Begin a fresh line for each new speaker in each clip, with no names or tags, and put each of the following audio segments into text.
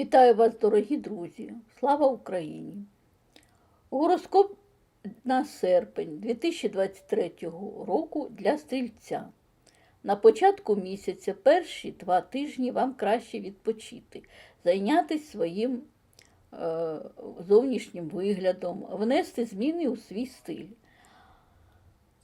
Вітаю вас, дорогі друзі! Слава Україні! Гороскоп на серпень 2023 року для стрільця. На початку місяця перші два тижні вам краще відпочити, зайнятися своїм е, зовнішнім виглядом, внести зміни у свій стиль.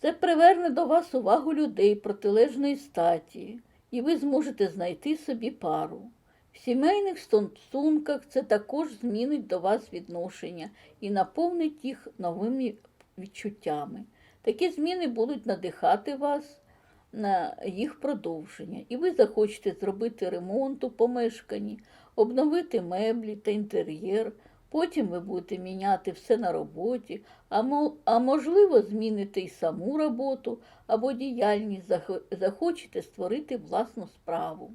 Це приверне до вас увагу людей протилежної статі, і ви зможете знайти собі пару. В сімейних стосунках це також змінить до вас відношення і наповнить їх новими відчуттями. Такі зміни будуть надихати вас на їх продовження, і ви захочете зробити ремонт у помешканні, обновити меблі та інтер'єр. Потім ви будете міняти все на роботі, а, можливо, зміните й саму роботу або діяльність, захочете створити власну справу.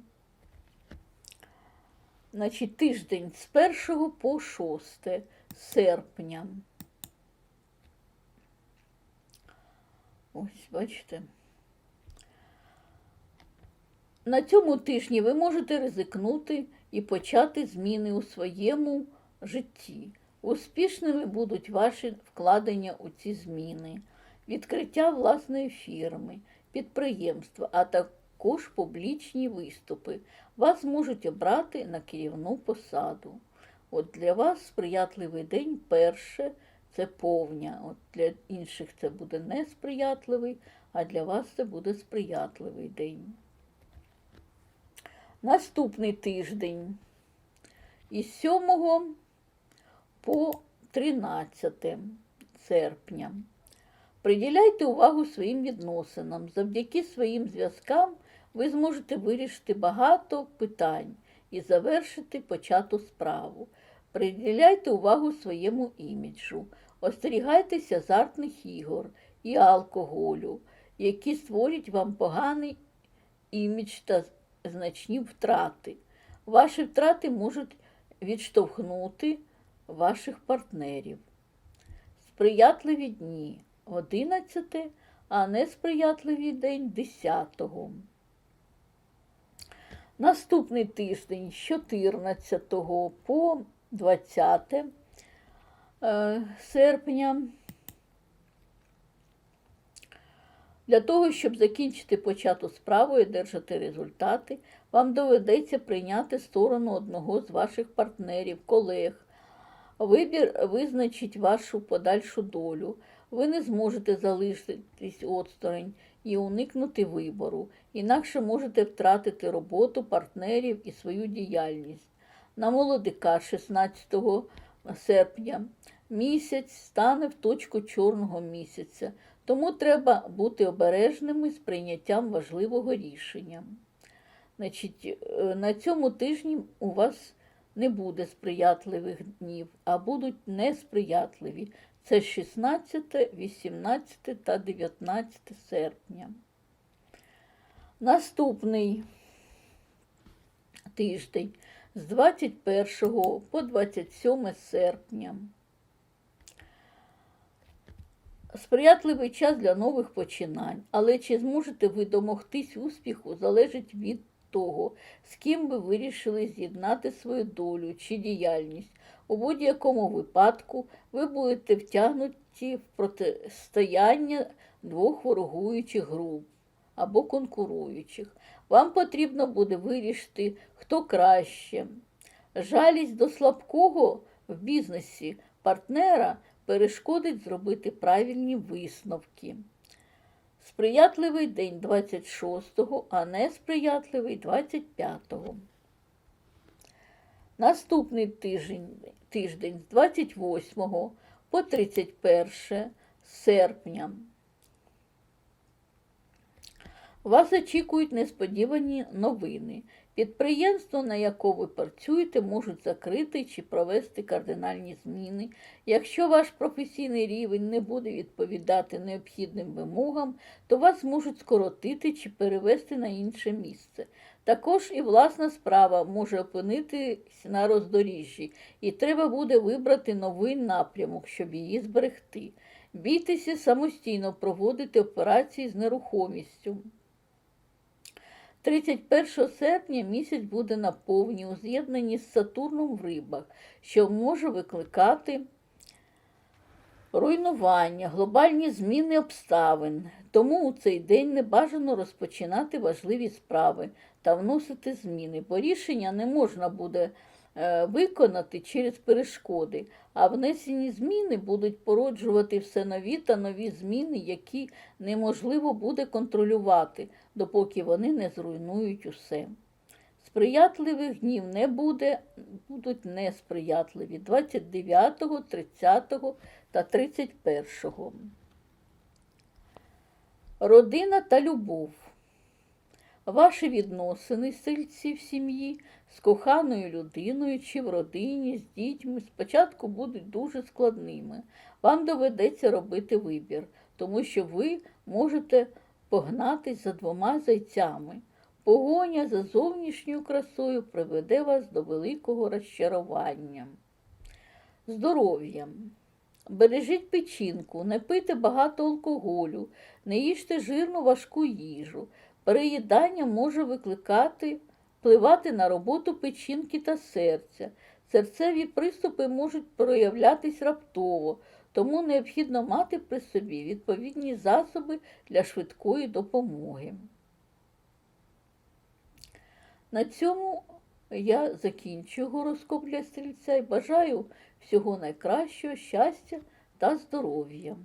Значить, тиждень з 1 по 6 серпня. Ось, бачите. На цьому тижні ви можете ризикнути і почати зміни у своєму житті. Успішними будуть ваші вкладення у ці зміни, відкриття власної фірми, підприємства, а також публічні виступи. Вас можуть обрати на керівну посаду. От для вас сприятливий день перше це повня. От для інших це буде несприятливий, а для вас це буде сприятливий день. Наступний тиждень із 7 по 13 серпня. Приділяйте увагу своїм відносинам. Завдяки своїм зв'язкам ви зможете вирішити багато питань і завершити почату справу. Приділяйте увагу своєму іміджу. Остерігайтеся азартних ігор і алкоголю, які створять вам поганий імідж та значні втрати. Ваші втрати можуть відштовхнути ваших партнерів. Сприятливі дні 11, а несприятливий день 10. Наступний тиждень з 14 по 20 е, серпня. Для того, щоб закінчити почату справу і держати результати, вам доведеться прийняти сторону одного з ваших партнерів, колег. Вибір визначить вашу подальшу долю. Ви не зможете залишитись осторонь і уникнути вибору, інакше можете втратити роботу партнерів і свою діяльність. На молодика 16 серпня місяць стане в точку чорного місяця, тому треба бути обережними з прийняттям важливого рішення. Значить, е, на цьому тижні у вас не буде сприятливих днів, а будуть несприятливі. Це 16, 18 та 19 серпня. Наступний тиждень з 21 по 27 серпня. Сприятливий час для нових починань, але чи зможете ви домогтись успіху, залежить від того, з ким ви вирішили з'єднати свою долю чи діяльність. У будь-якому випадку ви будете втягнуті в протистояння двох ворогуючих груп або конкуруючих. Вам потрібно буде вирішити, хто краще. Жалість до слабкого в бізнесі партнера перешкодить зробити правильні висновки. Сприятливий день 26-го, а несприятливий 25-го. Наступний тиждень, тиждень з 28 по 31 серпня. Вас очікують несподівані новини. Підприємство, на якому ви працюєте, можуть закрити чи провести кардинальні зміни. Якщо ваш професійний рівень не буде відповідати необхідним вимогам, то вас можуть скоротити чи перевести на інше місце. Також і власна справа може опинитись на роздоріжжі, і треба буде вибрати новий напрямок, щоб її зберегти. Бійтеся самостійно проводити операції з нерухомістю. 31 серпня місяць буде на повні у з'єднанні з Сатурном в рибах, що може викликати руйнування, глобальні зміни обставин. Тому у цей день не бажано розпочинати важливі справи та вносити зміни, бо рішення не можна буде е, виконати через перешкоди, а внесені зміни будуть породжувати все нові та нові зміни, які неможливо буде контролювати, допоки вони не зруйнують усе. Сприятливих днів не буде, будуть несприятливі 29, 30 та 31. Родина та любов. Ваші відносини сильці в сім'ї з коханою людиною чи в родині, з дітьми спочатку будуть дуже складними. Вам доведеться робити вибір, тому що ви можете погнатись за двома зайцями. Погоня за зовнішньою красою приведе вас до великого розчарування. Здоров'я. Бережіть печінку, не пийте багато алкоголю, не їжте жирну важку їжу. Переїдання може викликати, впливати на роботу печінки та серця. Серцеві приступи можуть проявлятись раптово, тому необхідно мати при собі відповідні засоби для швидкої допомоги. На цьому я закінчую гороскоп для стрільця і бажаю всього найкращого, щастя та здоров'я.